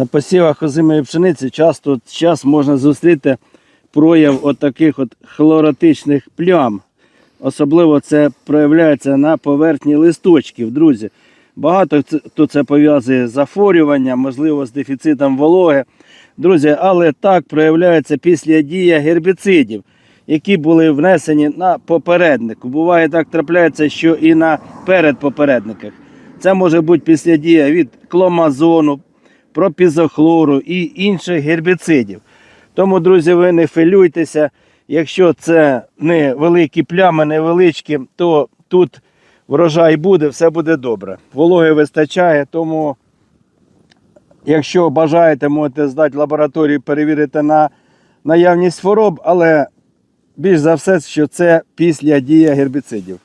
На посівах озимої пшениці часто час можна зустріти прояв от таких от хлоротичних плям. Особливо це проявляється на поверхні листочків, друзі. Багато хто це пов'язує з захворюванням, можливо, з дефіцитом вологи. Друзі, але так проявляється після дія гербіцидів, які були внесені на попереднику. Буває так трапляється, що і на передпопередниках. Це може бути після дія від кломазону, пропізохлору і інших гербіцидів. Тому, друзі, ви не хвилюйтеся. Якщо це не великі плями, невеличкі, то тут врожай буде, все буде добре. Вологи вистачає, тому якщо бажаєте, можете здати лабораторію, перевірити на наявність хвороб, але більш за все, що це після дії гербіцидів.